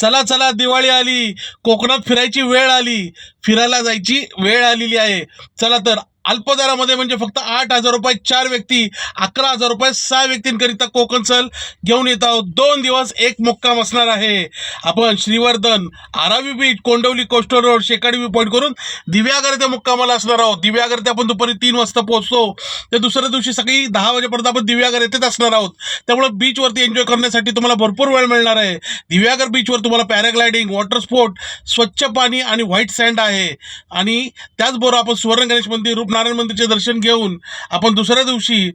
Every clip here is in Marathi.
चला चला दिवाळी आली. कोकणात फिरायची वेळ आली. फिरायला जायची वेळ आलेली आहे. चला तर अल्पदरामध्ये म्हणजे फक्त आठ हजार रुपये चार व्यक्ती अकरा हजार रुपये सहा व्यक्तींकरिता कोकण सल घेऊन येत आहोत. दोन दिवस एक मुक्काम असणार आहे. आपण Shrivardhan Aravi beach Kondvali coastal road Shekadi point करून दिव्यागर त्या मुक्कामाला असणार आहोत. दिव्यागर ते आपण दुपारी तीन वाजता पोहोचतो. ते दुसऱ्या दिवशी सकाळी दहा वाजेपर्यंत आपण दिव्यागर येथेच असणार आहोत. त्यामुळे बीचवरती एन्जॉय करण्यासाठी तुम्हाला भरपूर वेळ मिळणार आहे. दिव्यागर बीचवर तुम्हाला पॅराग्लायडिंग वॉटर स्पोर्ट स्वच्छ पाणी आणि व्हाईट सँड आहे. आणि त्याचबरोबर आपण सुवर्ण गणेश मंदिर रूप रूपनारायण मंदिरचे दर्शन घेऊन आपण दुसऱ्या दिवशी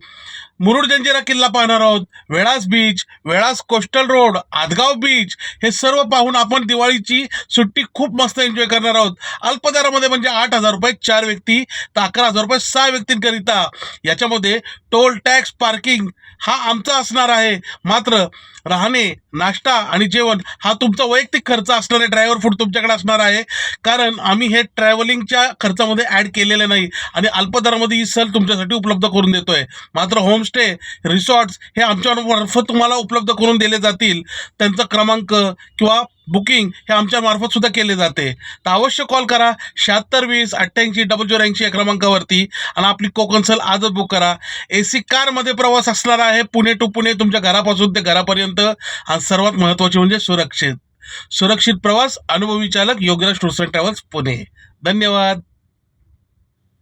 मुरुड जंजिरा किल्ला पाहणार आहोत. Velas beach Velas coastal road Adgaon beach हे सर्व पाहून आपण दिवाळीची सुट्टी खूप मस्त एन्जॉय करणार आहोत. अल्पदरामध्ये म्हणजे आठ हजार रुपये चार व्यक्ती तर अकरा हजार रुपये सहा व्यक्तींकरिता. याच्यामध्ये टोल टॅक्स पार्किंग हा आमचा असणार आहे. मात्र राहणे नाश्ता आणि जेवण हा तुमचा वैयक्तिक खर्च असणार आहे. ड्रायव्हर फूड तुमच्याकडे असणार आहे. कारण आम्ही हे ट्रॅव्हलिंगच्या खर्चामध्ये ॲड केलेले नाही. आणि अल्पदरामध्ये ही सहल तुमच्यासाठी उपलब्ध करून देतोय. मात्र होमस्टे रिसॉर्ट्स हे आमच्या मार्फत तुम्हाला उपलब्ध करून दिले जातील. त्यांचा क्रमांक किंवा बुकिंग हे आमच्या मार्फतसुद्धा केले जाते. तर अवश्य कॉल करा शहात्तर वीस अठ्ठ्याऐंशी डबल झिरो ऐंशी या क्रमांकावरती आणि आपली कोकणसल आजच बुक करा. ए सी कारमध्ये प्रवास असणार आहे पुणे टू पुणे तुमच्या घरापासून ते घरापर्यंत. आणि सर्वात महत्त्वाचे म्हणजे सुरक्षित. सुरक्षित प्रवास अनुभवी चालक Yograj tours and travels Pune. धन्यवाद.